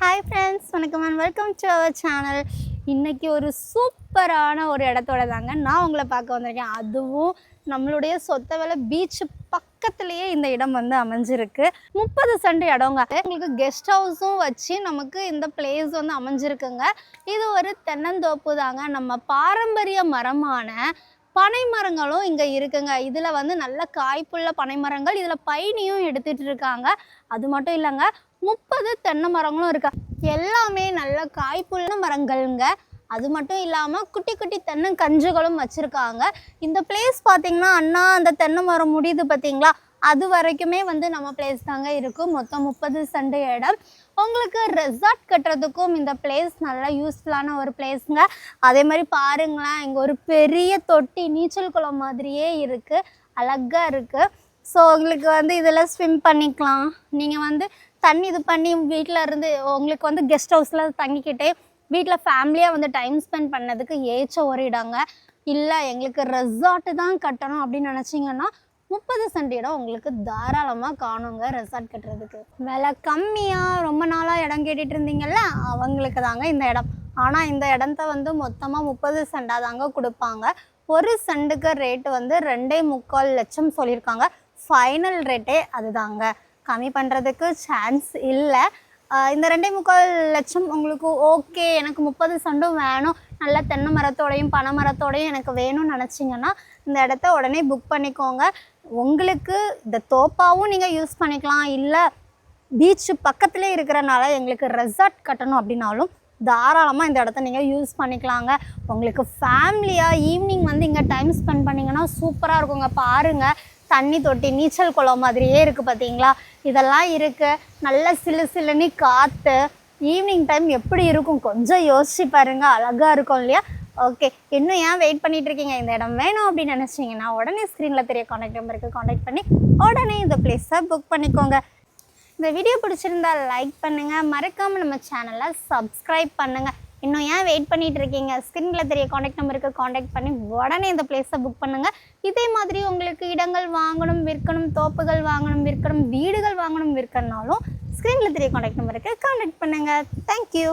Hi friends வணக்கம் and welcome to our channel இன்றைக்கி ஒரு சூப்பரான ஒரு இடத்தோட தாங்க நான் உங்களை பார்க்க வந்திருக்கேன். அதுவும் நம்மளுடைய சொத்தவலை பீச் பக்கத்துலேயே இந்த இடம் வந்து அமைஞ்சிருக்கு. முப்பது சென்ட் இடங்க. உங்களுக்கு கெஸ்ட் ஹவுஸும் வச்சு நமக்கு இந்த பிளேஸ் வந்து அமைஞ்சிருக்குங்க. இது ஒரு தென்னந்தோப்பு தாங்க. நம்ம பாரம்பரிய மரமான பனை மரங்களும் இங்கே இருக்குங்க. இதில் வந்து நல்ல காய்ப்புள்ள பனை மரங்கள் இதில் பயணியும் எடுத்துகிட்டு இருக்காங்க. அது மட்டும் இல்லைங்க முப்பது தென்னை மரங்களும் இருக்கா? எல்லாமே நல்ல காய்ப்புள்ள மரங்கள்ங்க. அது மட்டும் இல்லாமல் குட்டி குட்டி தென்னங்கன்றுகளும் வச்சுருக்காங்க. இந்த பிளேஸ் பார்த்தீங்கன்னா அண்ணா அந்த தென்னை மரம் முடியுது பார்த்தீங்களா அது வரைக்குமே வந்து நம்ம பிளேஸ் தாங்க இருக்கும் மொத்தம் முப்பது சென்ட் இடம். உங்களுக்கு ரெசார்ட் கட்டுறதுக்கும் இந்த பிளேஸ் நல்லா யூஸ்ஃபுல்லான ஒரு பிளேஸுங்க அதே மாதிரி பாருங்களேன் இங்கே ஒரு பெரிய தொட்டி நீச்சல் குளம் மாதிரியே இருக்குது அழகாக இருக்குது ஸோ உங்களுக்கு வந்து இதில் ஸ்விம் பண்ணிக்கலாம். நீங்கள் வந்து தண்ணி இது பண்ணி வீட்டில் இருந்து உங்களுக்கு வந்து கெஸ்ட் ஹவுஸில் தங்கிக்கிட்டே வீட்டில் ஃபேமிலியாக வந்து டைம் ஸ்பெண்ட் பண்ணதுக்கு ஏற்ற ஒரு இடங்க. இல்லை எங்களுக்கு ரெசார்ட்டு தான் கட்டணும் அப்படின்னு நினச்சிங்கன்னா முப்பது சென்ட் இடம் உங்களுக்கு தாராளமாக காணுங்க ரெசார்ட் கட்டுறதுக்கு. விலை கம்மியாக ரொம்ப நாளாக இடம் கேட்டுட்டு இருந்தீங்கல்ல அவங்களுக்கு தாங்க இந்த இடம். ஆனால் இந்த இடத்த வந்து மொத்தமாக முப்பது சென்டாக தாங்க கொடுப்பாங்க. ஒரு சென்டுக்கு ரேட்டு வந்து ரெண்டே முக்கால் லட்சம் சொல்லியிருக்காங்க. ஃபைனல் ரேட்டே அதுதாங்க. கம்மி பண்ணுறதுக்கு சான்ஸ் இல்லை. இந்த ரெண்டே முக்கால் லட்சம் உங்களுக்கு ஓகே எனக்கு முப்பது சண்டும் வேணும். நல்ல தென்னை மரத்தோடையும் பனை மரத்தோடையும் எனக்கு வேணும்னு நினச்சிங்கன்னா இந்த இடத்த உடனே புக் பண்ணிக்கோங்க. உங்களுக்கு இந்த தோப்பாவும் நீங்கள் யூஸ் பண்ணிக்கலாம். இல்லை பீச்சு பக்கத்துலேயே இருக்கிறனால எங்களுக்கு ரெசார்ட் கட்டணும் அப்படின்னாலும் தாராளமாக இந்த இடத்த நீங்கள் யூஸ் பண்ணிக்கலாங்க. உங்களுக்கு ஃபேமிலியாக ஈவினிங் வந்து இங்கே டைம் ஸ்பெண்ட் பண்ணிங்கன்னா சூப்பராக இருக்குங்க. பாருங்கள் தண்ணி தொட்டி நீச்சல் குளம் மாதிரியே இருக்குது பார்த்தீங்களா இதெல்லாம் இருக்குது நல்ல சிலு சிலுன்னு காற்று ஈவினிங் டைம் எப்படி இருக்கும்? கொஞ்சம் யோசிச்சு பாருங்க. அழகாக இருக்கும் இல்லையா? ஓகே இன்னும் ஏன் வெயிட் பண்ணிட்டு இருக்கீங்க? இந்த இடம் வேணும் அப்படின்னு நினச்சிங்கன்னா உடனே ஸ்க்ரீனில் தெரிய காண்டாக்ட் நம்பருக்கு காண்டாக்ட் பண்ணி உடனே இந்த பிளேஸை புக் பண்ணிக்கோங்க. இந்த வீடியோ பிடிச்சிருந்தா லைக் பண்ணுங்கள் மறக்காமல் நம்ம சேனலை சப்ஸ்கிரைப் பண்ணுங்கள் இன்னும் ஏன் வெயிட் பண்ணிட்டு இருக்கீங்க? ஸ்க்ரீனில் தெரிய காண்டாக்ட் நம்பருக்கு காண்டாக்ட் பண்ணி உடனே இந்த பிளேஸை புக் பண்ணுங்கள் இதே மாதிரி உங்களுக்கு இடங்கள் வாங்கணும் விற்கணும் தோப்புகள் வாங்கணும் விற்கணும் வீடு வாங்கணும் விற்கணும்னாலும் ஸ்க்ரீனில் தெரிய காண்டாக்ட் நம்பருக்கு காண்டாக்ட் பண்ணுங்க. தேங்க்யூ